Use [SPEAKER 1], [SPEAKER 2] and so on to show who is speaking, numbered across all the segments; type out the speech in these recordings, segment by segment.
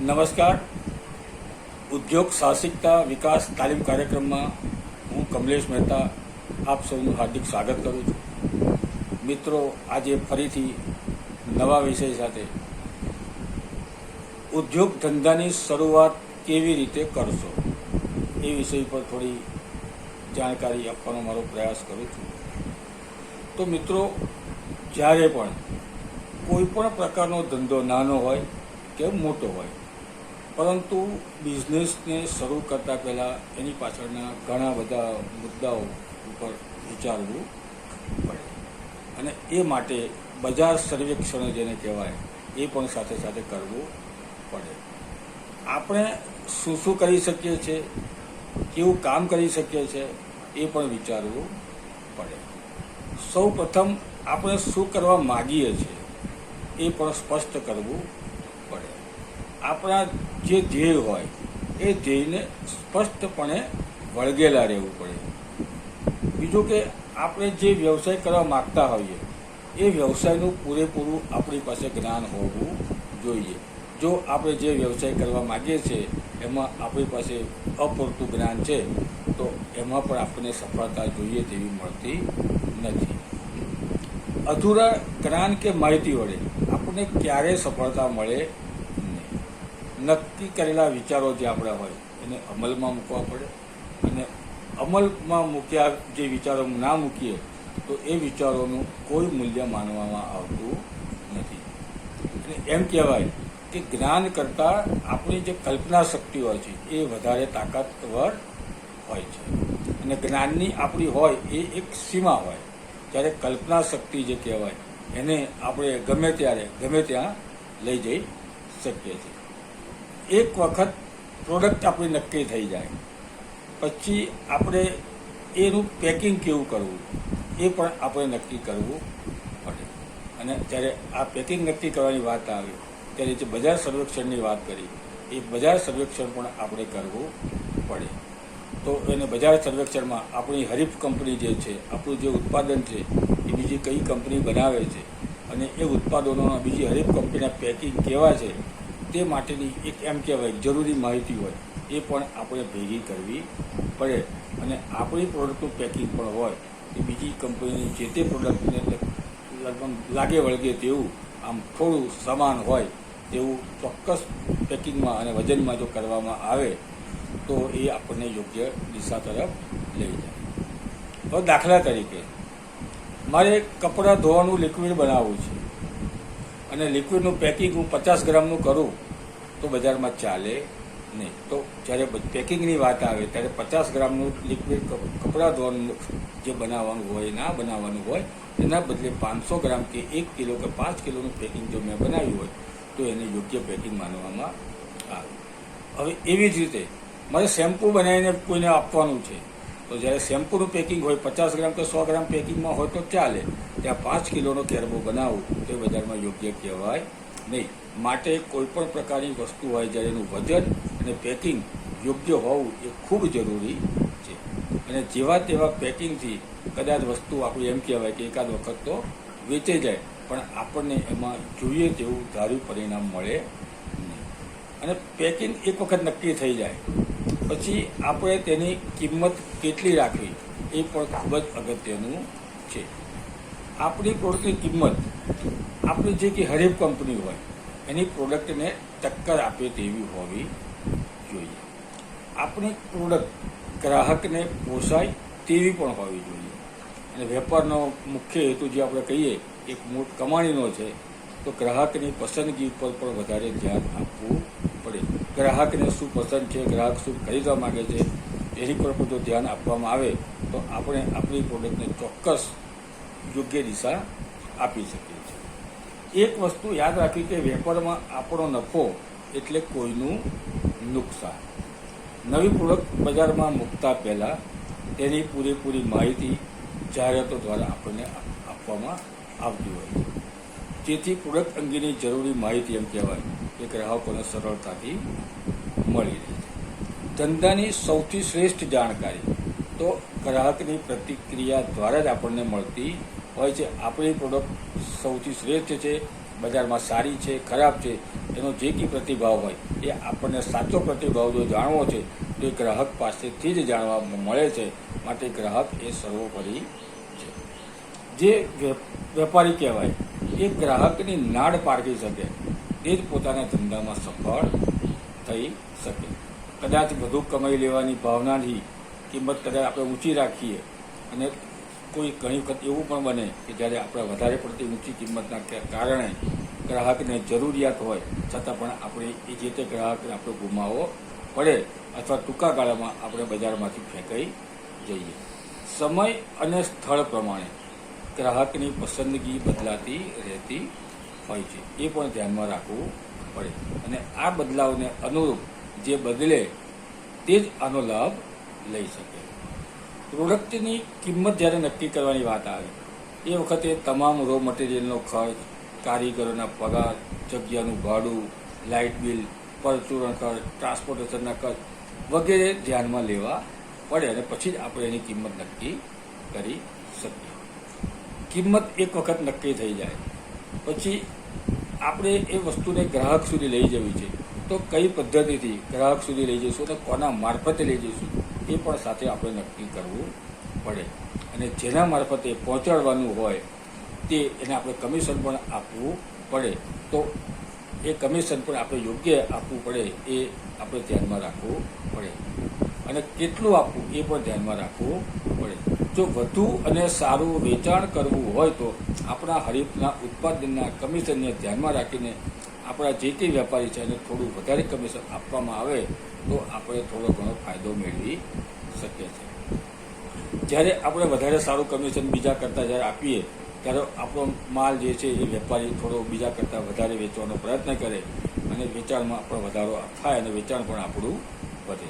[SPEAKER 1] નમસ્કાર. ઉદ્યોગ સાહસિકતા વિકાસ તાલીમ કાર્યક્રમમાં હું કમલેશ મહેતા આપ સૌનું હાર્દિક સ્વાગત કરું છું. મિત્રો, આજે ફરીથી નવા વિષય સાથે ઉદ્યોગ ધંધાની શરૂઆત કેવી રીતે કરશો એ વિષય પર થોડી જાણકારી આપવાનો મારો પ્રયાસ કરું છું. તો મિત્રો, જ્યારે પણ કોઈ પણ પ્રકારનો ધંધો નાનો હોય કે મોટો હોય પરંતુ બિઝનેસને શરૂ કરતા પહેલાં એની પાછળના ઘણા બધા મુદ્દાઓ ઉપર વિચારવું પડે. અને એ માટે બજાર સર્વેક્ષણ જેને કહેવાય, એ પણ સાથે સાથે કરવું પડે. આપણે શું શું કરી શકીએ છીએ કેવું કામ કરી શકીએ છીએ એ પણ વિચારવું પડે. સૌ પ્રથમ આપણે શું કરવા માગીએ છીએ, એ પણ સ્પષ્ટ કરવું આપણા જે ધ્યેય હોય, એ ધ્યેયને સ્પષ્ટપણે વળગેલા રહેવું પડે. બીજું કે આપણે જે વ્યવસાય કરવા માગતા હોઈએ, એ વ્યવસાયનું પૂરેપૂરું આપણી પાસે જ્ઞાન હોવું જોઈએ. જો આપણે જે વ્યવસાય કરવા માગીએ છીએ, એમાં આપણી પાસે અપૂરતું જ્ઞાન છે, તો એમાં પણ આપણને સફળતા જોઈએ તેવી મળતી નથી. અધૂરા જ્ઞાન કે માહિતી વડે આપણને ક્યારે સફળતા મળે નક્કી કરેલા વિચારો જે આપણા હોય, એને અમલમાં મૂકવા પડે. અને અમલમાં મૂક્યા જે વિચારો ના મૂકીએ, તો એ વિચારોનું કોઈ મૂલ્ય માનવામાં આવતું નથી. એટલે એમ કહેવાય કે જ્ઞાન કરતાં આપણી જે કલ્પના શક્તિ હોય છે, એ વધારે તાકાતવર હોય છે. અને જ્ઞાનની આપણી હોય, એ એક સીમા હોય. ત્યારે કલ્પના શક્તિ જે કહેવાય, એને આપણે ગમે ત્યારે, ગમે ત્યાં લઈ જઈ શકીએ છીએ. એક વખત પ્રોડક્ટ આપણી નક્કી થઈ જાય. પછી આપણે એનું પેકિંગ કેવું કરવું? એ પણ આપણે નક્કી કરવું પડે. અને જ્યારે આ પેકિંગ નક્કી કરવાની વાત આવે, ત્યારે જે બજાર સર્વેક્ષણની વાત કરી, એ બજાર સર્વેક્ષણ પણ આપણે કરવું પડે. તો એને બજાર સર્વેક્ષણમાં આપણી હરીફ કંપની જે છે, આપણું જે ઉત્પાદન છે, એ બીજી કઈ કંપની બનાવે છે, અને એ ઉત્પાદનોના બીજી હરીફ કંપનીના પેકિંગ કેવા છે તે માટેની એક એમ કહેવાય જરૂરી માહિતી હોય, એ પણ આપણે ભેગી કરવી પડે. અને આપણી પ્રોડક્ટનું પેકિંગ પણ હોય એ બીજી કંપનીની જે તે પ્રોડક્ટને લગભગ લાગે વળગે તેવું, આમ થોડું સમાન હોય, તેવું ચોક્કસ પેકિંગમાં અને વજનમાં જો કરવામાં આવે, તો એ આપણને યોગ્ય દિશા તરફ લઈ જાય. હવે દાખલા તરીકે, મારે કપડાં ધોવાનું લિક્વિડ બનાવવું છે. અને લિક્વિડનું પેકિંગ હું પચાસ ગ્રામનું કરું, તો બજારમાં ચાલે નહીં. તો જ્યારે પેકિંગની વાત આવે, ત્યારે પચાસ ગ્રામનું લિક્વિડ કપડાં ધોવાનું, જે બનાવવાનું હોય, ના બનાવવાનું હોય, એના બદલે પાંચસો ગ્રામ કે એક કિલો કે પાંચ કિલોનું પેકિંગ જો મેં બનાવ્યું હોય, તો એને યોગ્ય પેકિંગ માનવામાં આવે. હવે એવી જ રીતે, મારે શેમ્પૂ બનાવીને કોઈને આપવાનું છે. તો જ્યારે શેમ્પૂનું પેકિંગ હોય, પચાસ ગ્રામ કે સો ગ્રામ પેકિંગમાં હોય તો ચાલે. ત્યાં પાંચ કિલોનો કેરબો બનાવવું તે બજારમાં યોગ્ય કહેવાય નહીં. માટે કોઈ પણ પ્રકારની વસ્તુ હોય જ્યારે એનું વજન અને પેકિંગ યોગ્ય હોવું એ ખૂબ જરૂરી છે. અને જેવા તેવા પેકિંગથી કદાચ વસ્તુ આપણું એમ કહેવાય કે એકાદ વખત તો વેચે જાય, પણ આપણને એમાં જોઈએ તેવું ધાર્યું પરિણામ મળે નહીં. અને પેકિંગ એક વખત નક્કી થઈ જાય. પછી આપણે તેની કિંમત કેટલી રાખવી, એ પણ ખૂબ જ અગત્યનું છે. આપણી પ્રોડક્ટની કિંમત, આપણી જે કે હરેક કંપની હોય, એની પ્રોડક્ટને ટક્કર આપે તેવી હોવી જોઈએ. આપણી પ્રોડક્ટ ગ્રાહકને પોસાય તેવી પણ હોવી જોઈએ. અને વેપારનો મુખ્ય હેતુ જે આપણે કહીએ, એક મોટ કમાણીનો છે, તો ગ્રાહકની પસંદગી પર પણ વધારે ધ્યાન આપવું પડે. ગ્રાહકને શું પસંદ છે, ગ્રાહક શું ખરીદવા માગે છે, એની પર જો ધ્યાન આપવામાં આવે, તો આપણે આપણી પ્રોડક્ટને ચોક્કસ યોગ્ય દિશા આપી શકીએ છીએ. એક વસ્તુ યાદ રાખવી કે વેપારમાં આપણો નફો એટલે કોઈનું નુકસાન. નવી પ્રોડક્ટ બજારમાં મૂકતા પહેલાં તેની પૂરેપૂરી માહિતી જાહેરાતો દ્વારા આપણને આપવામાં આવતી હોય છે. જેથી પ્રોડક્ટ અંગેની જરૂરી માહિતી એમ કહેવાય. એ ગ્રાહકોને સરળતાથી મળી રહે છે. ધંધાની સૌથી શ્રેષ્ઠ જાણકારી તો ગ્રાહકની પ્રતિક્રિયા દ્વારા જ આપણને મળતી હોય છે. આપણી પ્રોડક્ટ સૌથી શ્રેષ્ઠ છે, બજારમાં સારી છે, ખરાબ છે, એનો જે કંઈ પ્રતિભાવ હોય એ આપણને સાચો પ્રતિભાવ જો જાણવો છે, તો એ ગ્રાહક પાસેથી જ જાણવા મળે છે. માટે ગ્રાહક એ સર્વોપરી છે. જે વેપારી કહેવાય, એ ગ્રાહકની નાડ પારખી શકે. એ જ પોતાના ધંધામાં સફળ થઈ શકે. કદાચ વધુ કમાઈ લેવાની ભાવનાથી કિંમત કદાચ આપણે ઊંચી રાખીએ અને કોઈ ઘણી વખત એવું પણ બને કે જ્યારે આપણે વધારે પડતી ઊંચી કિંમતના કારણે ગ્રાહકને જરૂરિયાત હોય, છતાં પણ આપણે એ જે તે ગ્રાહકને આપણે ગુમાવવો પડે અથવા ટૂંકા ગાળામાં આપણે બજારમાંથી ફેંકાઈ જઈએ. સમય અને સ્થળ પ્રમાણે ગ્રાહકની પસંદગી બદલાતી રહેતી હોય છે. એ પણ ધ્યાનમાં રાખવું પડે. અને આ બદલાવને અનુરૂપ જે બદલે તે જ આનો લાભ લઈ શકે. પ્રોડક્ટની કિંમત જ્યારે નક્કી કરવાની વાત આવે, એ વખતે તમામ રો મટીરિયલનો ખર્ચ, કારીગરોના પગાર, જગ્યાનું ભાડું, લાઇટ બિલ, પરચુરણ ખર્ચ, ટ્રાન્સપોર્ટેશનના ખર્ચ વગેરે ધ્યાનમાં લેવા પડે અને પછી જ આપણે એની કિંમત નક્કી કરી શકીએ. કિંમત એક વખત નક્કી થઈ જાય. પછી આપણે એ વસ્તુને ગ્રાહક સુધી લઈ જવી છે, તો કઈ પદ્ધતિથી ગ્રાહક સુધી લઈ જઈશું અને કોના મારફતે લઈ જઈશું, એ પણ સાથે આપણે નક્કી કરવું પડે. અને જેના મારફતે પહોંચાડવાનું હોય, તે એને આપણે કમિશન પણ આપવું પડે. તો એ કમિશન પણ આપણે યોગ્ય આપવું પડે, એ આપણે ધ્યાનમાં રાખવું પડે. અને કેટલું આપવું એ પણ ધ્યાનમાં રાખવું પડે. જો વધુ અને સારું વેચાણ કરવું હોય તો આપણા હરીફના ઉત્પાદનના કમિશનને ધ્યાનમાં રાખીને આપણા જે તે વેપારી છે એને થોડું વધારે કમિશન આપવામાં આવે તો આપણે થોડો ઘણો ફાયદો મેળવી શકીએ છીએ. જ્યારે આપણે વધારે સારું કમિશન બીજા કરતાં જ્યારે આપીએ, ત્યારે આપણો માલ જે છે એ વેપારી થોડો બીજા કરતાં વધારે વેચવાનો પ્રયત્ન કરે અને વેચાણમાં પણ વધારો થાય અને વેચાણ પણ આપણું વધે.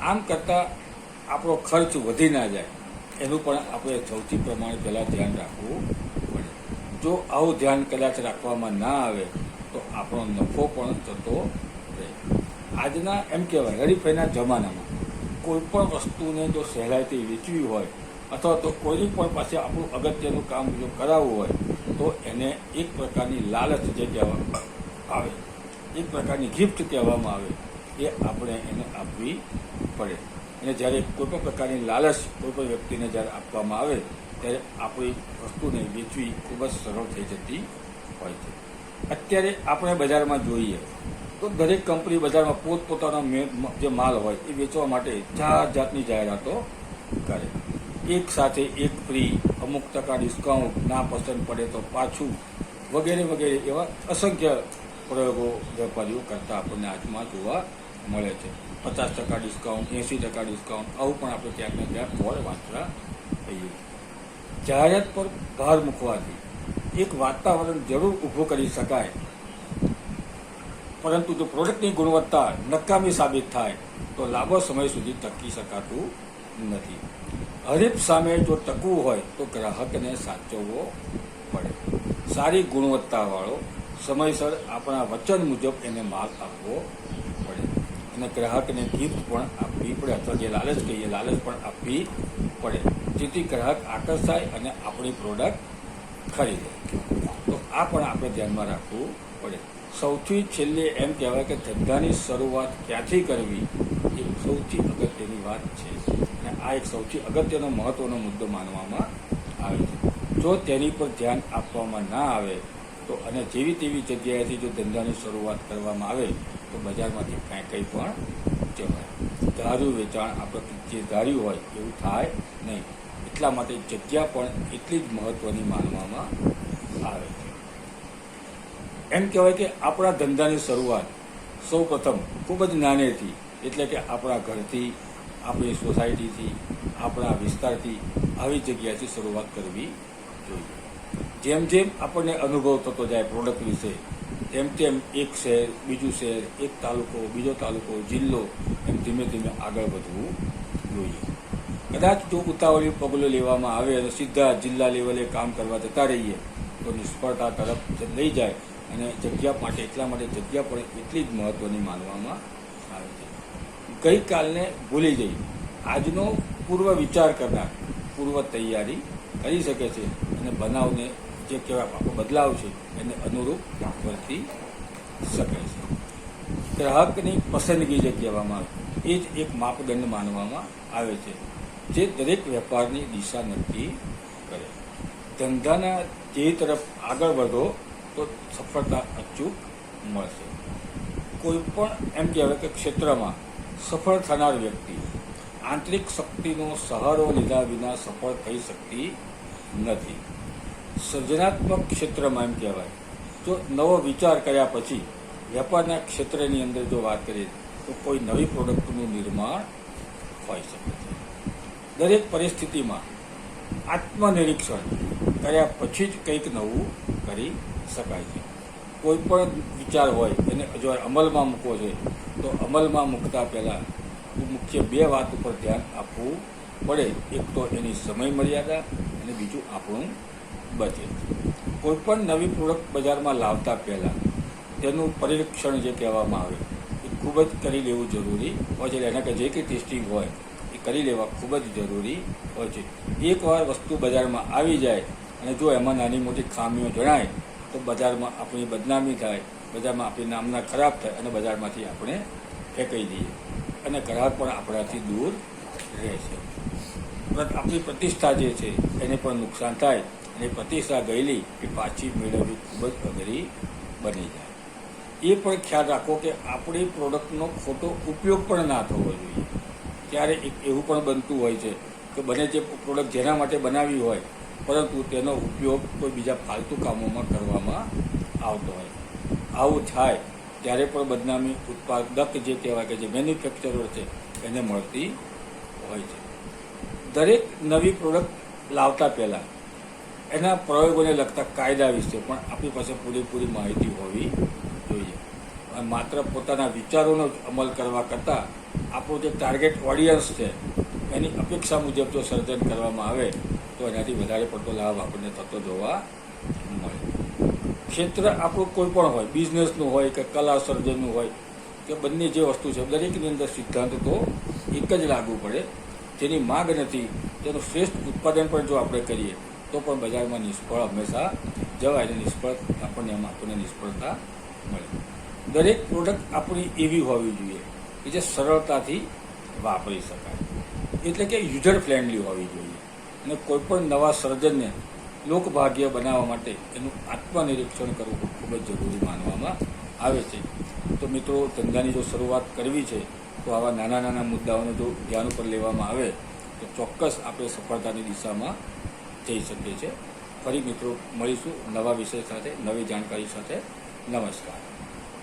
[SPEAKER 1] આમ કરતાં આપણો ખર્ચ વધી ના જાય. એનું પણ આપણે સૌથી પ્રમાણે પહેલાં ધ્યાન રાખવું પડે. જો આવું ધ્યાન કદાચ રાખવામાં ના આવે, તો આપણો નફો પણ થતો રહે. આજના એમ કહેવાય હરીફાઈના જમાનામાં કોઈ પણ વસ્તુને જો સહેલાઈથી વેચવી હોય, અથવા તો કોઈની પણ પાસે આપણું અગત્યનું કામ જો કરાવવું હોય, તો એને એક પ્રકારની લાલચ જે કહેવામાં આવે, એક પ્રકારની ગિફ્ટ કહેવામાં આવે, એ આપણે એને આપવી પડે. અને જ્યારે કોઈ પણ પ્રકારની લાલચ કોઈ પણ વ્યક્તિને જ્યારે આપવામાં આવે, ત્યારે આપણી વસ્તુને વેચવી ખૂબ જ સરળ થઈ જતી હોય છે. અત્યારે આપણે બજારમાં જોઈએ તો દરેક કંપની બજારમાં પોતપોતાનો જે માલ હોય એ વેચવા માટે જાત જાતની જાહેરાતો કરે. એક સાથે એક ફ્રી અમુક ટકા ડિસ્કાઉન્ટ ના પસંદ પડે તો પાછું વગેરે વગેરે એવા અસંખ્ય પ્રયોગો વેપારીઓ કરતા આપણને આજમાં જોવા મળે છે. પચાસ ટકા ડિસ્કાઉન્ટ એંસી ટકા ડિસ્કાઉન્ટ આવું પણ આપણે ક્યાંક ને ક્યાંક બોર્ડ વાંચતા થઈએ જાહેરાત પર ભાર મૂકવાથી એક વાતાવરણ જરૂર ઊભું કરી શકાય. પરંતુ જો પ્રોડક્ટની ગુણવત્તા નકામી સાબિત થાય, તો લાંબો સમય સુધી ટકી શકાતું નથી. હરીફ સામે જો ટકવું હોય, તો ગ્રાહકને સાચવવો પડે. સારી ગુણવત્તાવાળો સમયસર આપણા વચન મુજબ એને માલ આપવો અને ગ્રાહકને ગિફ્ટ પણ આપવી પડે અથવા જે લાલચ કહીએ, લાલચ પણ આપવી પડે. જેથી ગ્રાહક આકર્ષાય અને આપણી પ્રોડક્ટ ખરીદે. તો આ પણ આપણે ધ્યાનમાં રાખવું પડે. સૌથી છેલ્લે એમ કહેવાય કે ધંધાની શરૂઆત ક્યાંથી કરવી એ સૌથી અગત્યની વાત છે. અને આ એક સૌથી અગત્યનો મહત્વનો મુદ્દો માનવામાં આવે છે. જો તેની પર ધ્યાન આપવામાં ના આવે તો અને જેવી તેવી જગ્યાએથી જો ધંધાની શરૂઆત કરવામાં આવે તો બજારમાંથી કાંઈ કંઈ પણ જવાય. ધાર્યું વેચાણ આપણે જે ધાર્યું હોય એવું થાય નહીં. એટલા માટે જગ્યા પણ એટલી જ મહત્વની માનવામાં આવે છે. એમ કહેવાય કે આપણા ધંધાની શરૂઆત સૌ પ્રથમ ખૂબ જ નાનેથી, એટલે કે આપણા ઘરથી, આપણી સોસાયટીથી, આપણા વિસ્તારથી આવી જગ્યાથી શરૂઆત કરવી જોઈએ. જેમ જેમ આપણને અનુભવ થતો જાય પ્રોડક્ટ વિશે, તેમ તેમ એક શહેર, બીજું શહેર, એક તાલુકો, બીજો તાલુકો, જિલ્લો, એમ ધીમે ધીમે આગળ વધવું જોઈએ. કદાચ જો ઉતાવળી પગલું લેવામાં આવે અને સીધા જિલ્લા લેવલે કામ કરવા જતા રહીએ, તો નિષ્ફળતા તરફ લઈ જાય અને જગ્યા માટે, એટલા માટે જગ્યા પણ એટલી જ મહત્વની માનવામાં આવે છે. ગઈકાલને ભૂલી જઈ આજનો પૂર્વ વિચાર કરનાર પૂર્વ તૈયારી કરી શકે છે. અને બનાવને જે આપણો બદલાવ છે, એને અનુરૂપ વર્તી શકે છે. ગ્રાહકની પસંદગી જે કહેવામાં આવે, એ જ એક માપદંડ માનવામાં આવે છે, જે દરેક વેપારની દિશા નક્કી કરે. ધંધાના જે તરફ આગળ વધો, તો સફળતા અચૂક મળશે. કોઈ પણ એમ કહેવાય કે ક્ષેત્રમાં સફળ થનાર વ્યક્તિ આંતરિક શક્તિનો સહારો લીધા વિના સફળ થઈ શકતી નથી. સર્જનાત્મક ક્ષેત્રમાં એમ કહેવાય. જો નવો વિચાર કર્યા પછી વેપારના ક્ષેત્રની અંદર જો વાત કરીએ, તો કોઈ નવી પ્રોડક્ટનું નિર્માણ હોઈ શકે છે. દરેક પરિસ્થિતિમાં આત્મનિરીક્ષણ કર્યા પછી જ કંઈક નવું કરી શકાય છે. કોઈ પણ વિચાર હોય, એને જો અમલમાં મૂકવો છે તો અમલમાં મૂકતા પહેલાં મુખ્ય બે વાત ઉપર ધ્યાન આપવું પડે. એક તો એની સમય મર્યાદા અને બીજું આપણું બજેટ કોઈ પણ નવી પ્રોડક્ટ બજારમાં લાવતા પહેલાં તેનું પરીક્ષણ જે કહેવામાં આવે, એ ખૂબ જ કરી લેવું જરૂરી હોય છે. એના કે જે કંઈ ટેસ્ટિંગ હોય, એ કરી લેવા ખૂબ જ જરૂરી હોય છે. એકવાર વસ્તુ બજારમાં આવી જાય અને જો એમાં નાની મોટી ખામીઓ જણાય, તો બજારમાં આપણી બદનામી થાય, બજારમાં આપણી નામના ખરાબ થાય અને બજારમાંથી આપણે ફેંકાઈ દઈએ અને ગ્રાહક પણ આપણાથી દૂર રહે છે ઉપરાંત આપણી પ્રતિષ્ઠા જે છે, એને પણ નુકસાન થાય અને પ્રતિષ્ઠા ગયેલી એ પાછી મેળવવી ખૂબ જ અઘરી બની જાય. એ પણ ખ્યાલ રાખો કે આપણી પ્રોડક્ટનો ખોટો ઉપયોગ પણ ના થવો જોઈએ. ત્યારે એક એવું પણ બનતું હોય છે કે બને જે પ્રોડક્ટ જેના માટે બનાવી હોય, પરંતુ તેનો ઉપયોગ કોઈ બીજા ફાલતુ કામોમાં કરવામાં આવતો હોય. આવું થાય ત્યારે પણ બદનામી ઉત્પાદક જે કહેવાય કે જે મેન્યુફેક્ચરર છે, એને મળતી હોય છે. દરેક નવી પ્રોડક્ટ લાવતા પહેલાં એના પ્રયોગોને લગતા કાયદા વિશે પણ આપણી પાસે પૂરેપૂરી માહિતી હોવી જોઈએ. માત્ર પોતાના વિચારોનો જ અમલ કરવા કરતાં આપણું જે ટાર્ગેટ ઓડિયન્સ છે, એની અપેક્ષા મુજબ જો સર્જન કરવામાં આવે, તો એનાથી વધારે પડતો લાભ આપણને થતો જોવા મળે. ક્ષેત્ર આપણું કોઈ પણ હોય બિઝનેસનું હોય કે કલા સર્જનનું હોય, કે બંને જે વસ્તુ છે, દરેકની અંદર સિદ્ધાંત તો એક જ લાગુ પડે. જેની માંગ નથી, તેનું શ્રેષ્ઠ ઉત્પાદન પણ જો આપણે કરીએ, તો પણ બજારમાં નિષ્ફળ હંમેશા જવાય અને નિષ્ફળ આપણને એમાં આપણને નિષ્ફળતા મળે. દરેક પ્રોડક્ટ આપણી એવી હોવી જોઈએ કે જે સરળતાથી વાપરી શકાય. એટલે કે યુઝર ફ્રેન્ડલી હોવી જોઈએ. અને કોઈપણ નવા સર્જનને લોકભાગ્ય બનાવવા માટે એનું આત્મનિરીક્ષણ કરવું ખૂબ જ જરૂરી માનવામાં આવે છે. તો મિત્રો, ધંધાની જો શરૂઆત કરવી છે તો આવા નાના નાના મુદ્દાઓને જો ધ્યાન ઉપર લેવામાં આવે, તો ચોક્કસ આપણે સફળતાની દિશામાં જઈ શકીએ છીએ. ફરી મિત્રો, મળીશું નવા વિષય સાથે, નવી જાણકારી સાથે. નમસ્કાર.